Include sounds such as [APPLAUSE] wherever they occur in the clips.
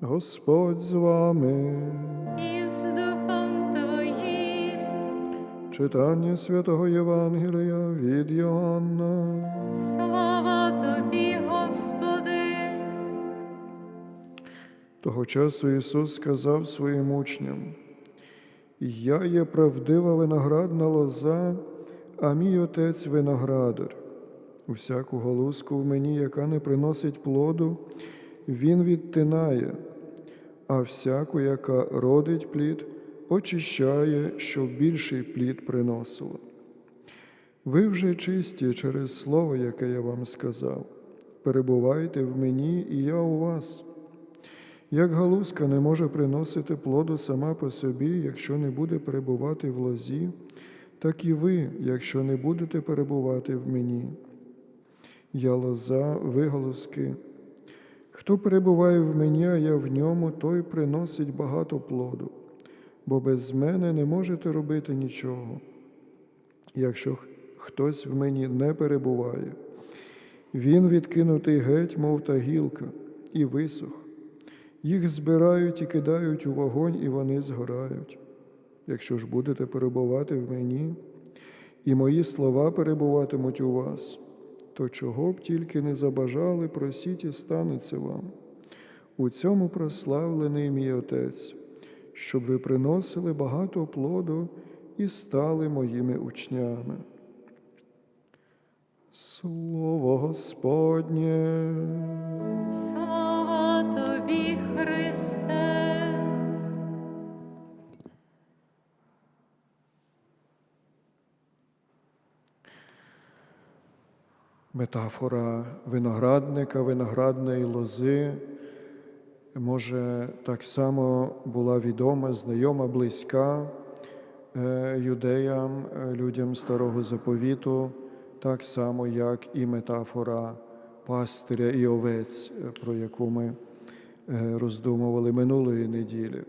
Господь з вами. і з Духом Твоїм. Читання святого Євангелія від Йоанна. Слава Тобі, Господи, Того часу Ісус сказав своїм учням: Я є правдива виноградна лоза, а мій отець виноградар. Усяку голузку в мені, яка не приносить плоду, Він відтинає, а всяку, яка родить плід, очищає, щоб більший плід приносила. Ви вже чисті через слово, яке я вам сказав. Перебувайте в мені, і я у вас. Як галузка не може приносити плоду сама по собі, якщо не буде перебувати в лозі, так і ви, якщо не будете перебувати в мені. Я лоза, ви галузки. Хто перебуває в мені, а я в ньому, той приносить багато плоду, бо без мене не можете робити нічого. Якщо хтось в мені не перебуває, він відкинутий геть, мов та гілка, і висох. Їх збирають і кидають у вогонь, і вони згорають. Якщо ж будете перебувати в мені, і мої слова перебуватимуть у вас, то чого б тільки не забажали, просіть і станеться вам. У цьому прославлений мій Отець, щоб ви приносили багато плоду і стали моїми учнями. Слово Господнє. слава Тобі, Христе. Метафора виноградника, виноградної лози, може, так само була відома, знайома, близька е, юдеям, е, людям старого заповіту, так само, як і метафора пастиря і овець, е, про яку ми роздумували минулої неділі.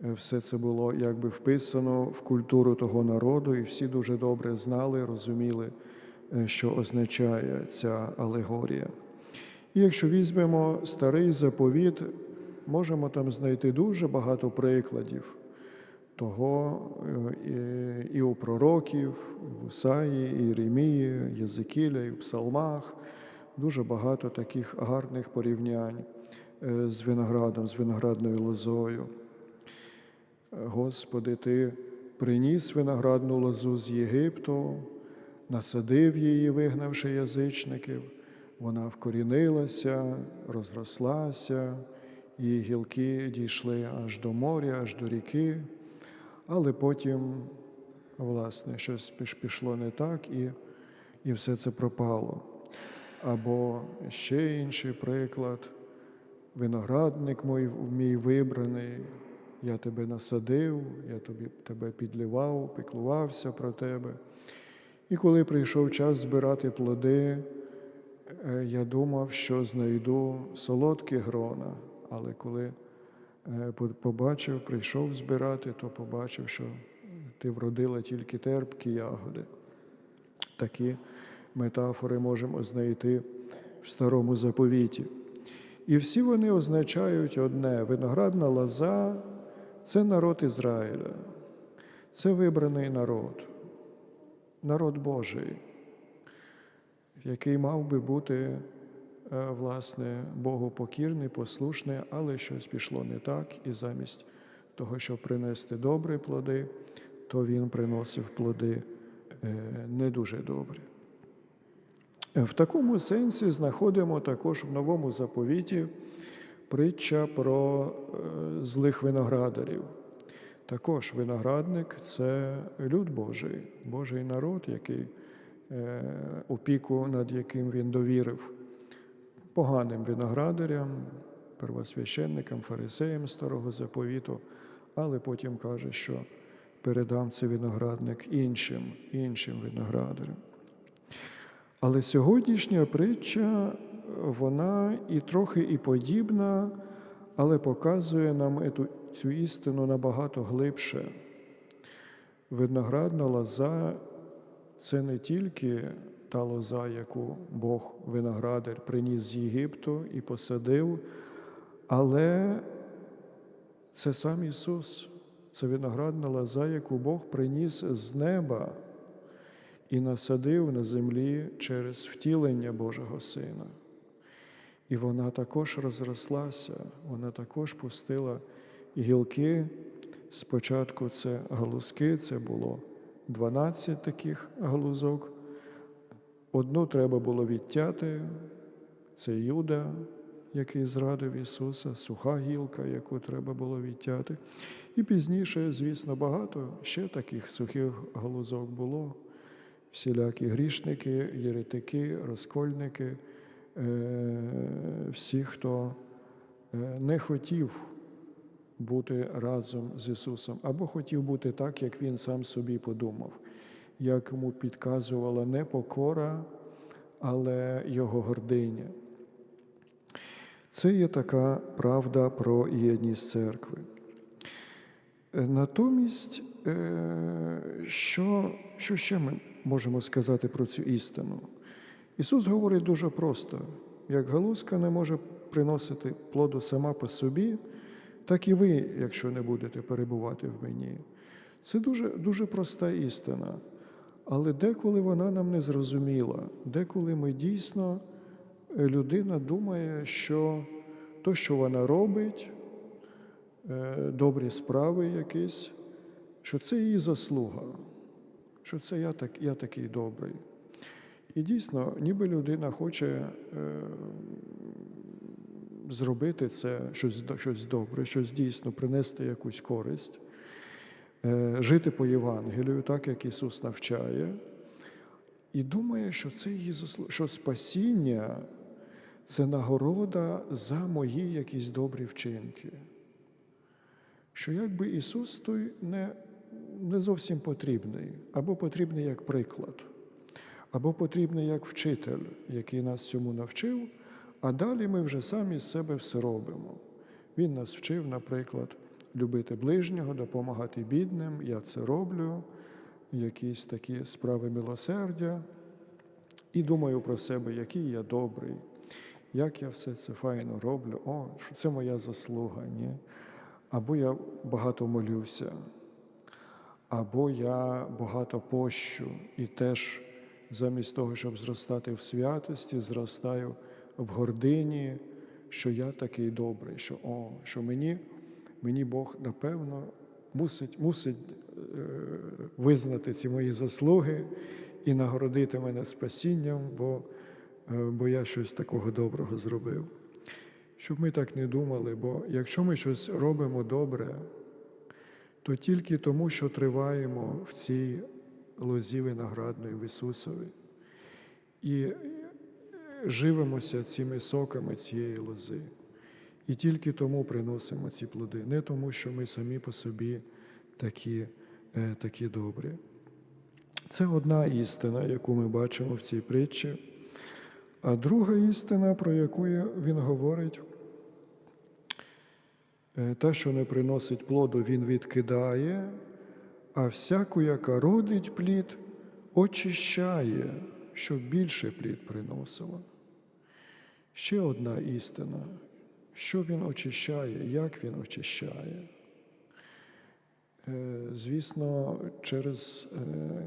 Все це було якби вписано в культуру того народу, і всі дуже добре знали, розуміли, що означає ця алегорія. І якщо візьмемо старий заповіт, можемо там знайти дуже багато прикладів того е, і, у пророків, і в Ісаї, і Єремії, Єзекіля, і в псалмах. Дуже багато таких гарних порівнянь е, з виноградом, з виноградною лозою. Господи, Ти приніс виноградну лозу з Єгипту, насадив її, вигнавши язичників, вона вкорінилася, розрослася, її гілки дійшли аж до моря, аж до ріки, але потім, власне, щось пішло не так, і, і все це пропало. Або ще інший приклад виноградник мій, мій вибраний, я тебе насадив, я тобі, тебе підлівав, піклувався про тебе. І коли прийшов час збирати плоди, е, я думав, що знайду солодкі грона, але коли е, побачив, прийшов збирати, то побачив, що ти вродила тільки терпкі ягоди. Такі метафори можемо знайти в старому заповіті. І всі вони означають одне: виноградна лоза це народ Ізраїля, це вибраний народ, народ Божий, який мав би бути, е, власне, Богу покірний, послушний, але щось пішло не так, і замість того, щоб принести добрі плоди, то він приносив плоди е, не дуже добрі. В такому сенсі знаходимо також в новому заповіті притча про е, злих виноградарів. Також виноградник це люд Божий, Божий народ, який е, опіку, над яким він довірив поганим виноградарям, первосвященникам, фарисеям старого заповіту, але потім каже, що передам цей виноградник іншим, іншим виноградарям. Але сьогоднішня притча, вона і трохи і подібна, але показує нам ету, цю істину набагато глибше. Виноградна лоза це не тільки та лоза, яку Бог виноградар приніс з Єгипту і посадив, Але це сам Ісус, це виноградна лоза, яку Бог приніс з неба і насадив на землі через втілення Божого Сина. І вона також розрослася, вона також пустила гілки. Спочатку це галузки, це було 12 таких галузок. Одну треба було відтяти, це Юда, який зрадив Ісуса, суха гілка, яку треба було відтяти. І пізніше, звісно, багато ще таких сухих галузок було. Всілякі грішники, єретики, розкольники, е, всі, хто е, не хотів бути разом з Ісусом, або хотів бути так, як Він сам собі подумав, як йому підказувала не покора, але його гординя. Це є така правда про єдність церкви. Е, Натомість, е, що, що ще ми можемо сказати про цю істину? Ісус говорить дуже просто: як галузка не може приносити плоду сама по собі, так і ви, якщо не будете перебувати в мені. Це дуже, дуже проста істина. Але деколи вона нам не зрозуміла, деколи ми дійсно е, людина думає, що то, що вона робить, е, добрі справи якісь, що це її заслуга, що це я, так, я такий добрий. І дійсно, ніби людина хоче е, зробити це щось, щось добре, щось дійсно принести якусь користь, е, жити по Євангелію, так як Ісус навчає, і думає, що це її заслуга, що спасіння це нагорода за мої якісь добрі вчинки. Що якби Ісус той не, не зовсім потрібний, або потрібний як приклад, або потрібний як вчитель, який нас цьому навчив, а далі ми вже самі з себе все робимо. Він нас вчив, наприклад, любити ближнього, допомагати бідним, я це роблю, якісь такі справи милосердя, і думаю про себе, який я добрий, як я все це файно роблю, о, що це моя заслуга, ні? Або я багато молюся, або я багато пощу. І теж замість того, щоб зростати в святості, зростаю в гордині, що я такий добрий, що о, що мені, мені Бог напевно мусить, мусить е, визнати ці мої заслуги і нагородити мене спасінням, бо, е, бо я щось такого доброго зробив. Щоб ми так не думали, бо якщо ми щось робимо добре, то тільки тому, що триваємо в цій лозі виноградної в Ісусові і живемося цими соками цієї лози. І тільки тому приносимо ці плоди, не тому, що ми самі по собі такі, е, такі добрі. Це одна істина, яку ми бачимо в цій притчі. А друга істина, про яку він говорить, е, та, що не приносить плоду, він відкидає, а всяку, яка родить плід, очищає, щоб більше плід приносила. Ще одна істина, що він очищає, як він очищає. Е, Звісно, через е,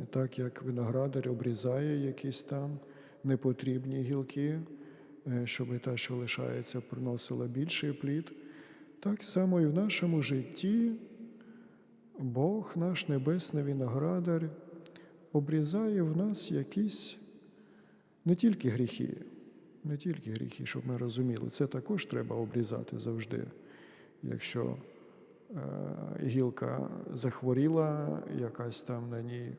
так як виноградар обрізає якісь там непотрібні гілки, е, щоб та, що лишається, приносила більший плід, так само і в нашому житті Бог, наш небесний виноградар, обрізає в нас якісь не тільки гріхи, не тільки гріхи, щоб ми розуміли, це також треба обрізати завжди. Якщо е, гілка захворіла, якась там на ній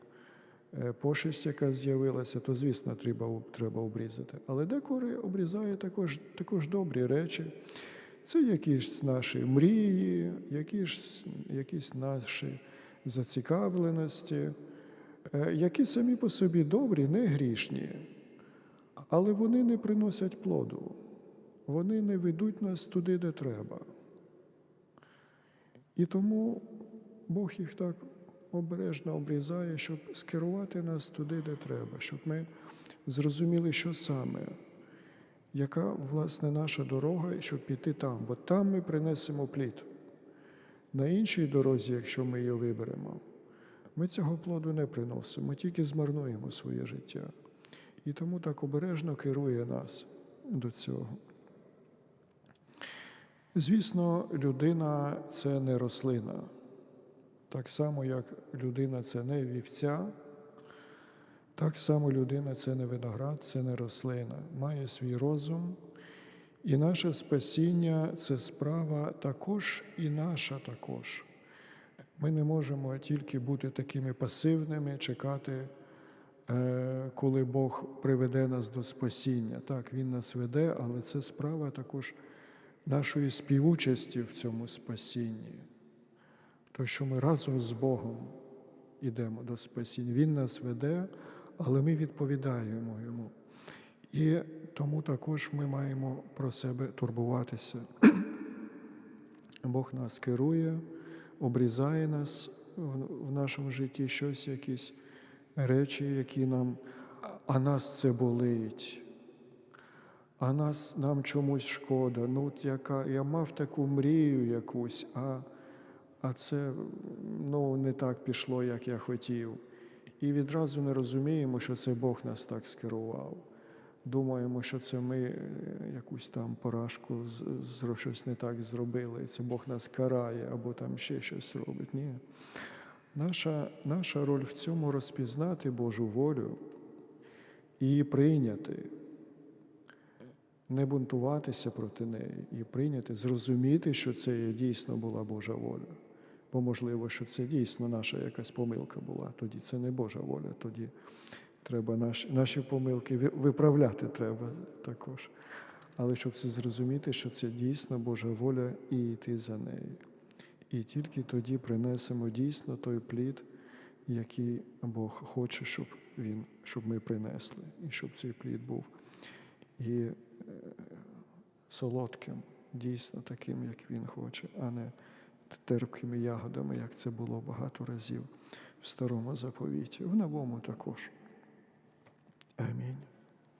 е, пошесть, яка з'явилася, то, звісно, треба, треба обрізати. Але деколи обрізає також, також добрі речі. Це якісь наші мрії, якісь, якісь наші зацікавленості, е, які самі по собі добрі, не грішні, але вони не приносять плоду, вони не ведуть нас туди, де треба. І тому Бог їх так обережно обрізає, щоб скерувати нас туди, де треба, щоб ми зрозуміли, що саме яка, власне, наша дорога, щоб піти там, бо там ми принесемо плід. На іншій дорозі, якщо ми її виберемо, ми цього плоду не приносимо, тільки змарнуємо своє життя. І тому так обережно керує нас до цього. Звісно, людина це не рослина. Так само, як людина це не вівця, так само людина це не виноград, це не рослина, має свій розум. І наше спасіння це справа також і наша також. Ми не можемо тільки бути такими пасивними, чекати, коли Бог приведе нас до спасіння. Так, Він нас веде, але це справа також нашої співучасті в цьому спасінні. То, що ми разом з Богом йдемо до спасіння. Він нас веде, але ми відповідаємо Йому. І тому також ми маємо про себе турбуватися. [CLEARS THROAT] Бог нас керує, обрізає нас в в нашому житті щось, якісь речі, які нам, а нас це болить. А нас нам чомусь шкода. Ну, от яка, я мав таку мрію якусь, а, а це ну, не так пішло, як я хотів. І відразу не розуміємо, що це Бог нас так скерував. Думаємо, що це ми е, якусь там поражку щось не так зробили, це Бог нас карає або там ще щось робить. Ні. Наша, наша роль в цьому розпізнати Божу волю і її прийняти, не бунтуватися проти неї і прийняти, зрозуміти, що це дійсно була Божа воля. Бо можливо, що це дійсно наша якась помилка була. Тоді це не Божа воля, тоді треба наші, наші помилки виправляти треба також. Але щоб це зрозуміти, що це дійсно Божа воля і йти за нею. І тільки тоді принесемо дійсно той плід, який Бог хоче, щоб, він, щоб ми принесли, і щоб цей плід був і е, солодким, дійсно таким, як він хоче, а не терпкими ягодами, як це було багато разів в старому заповіті, в новому також. Амінь.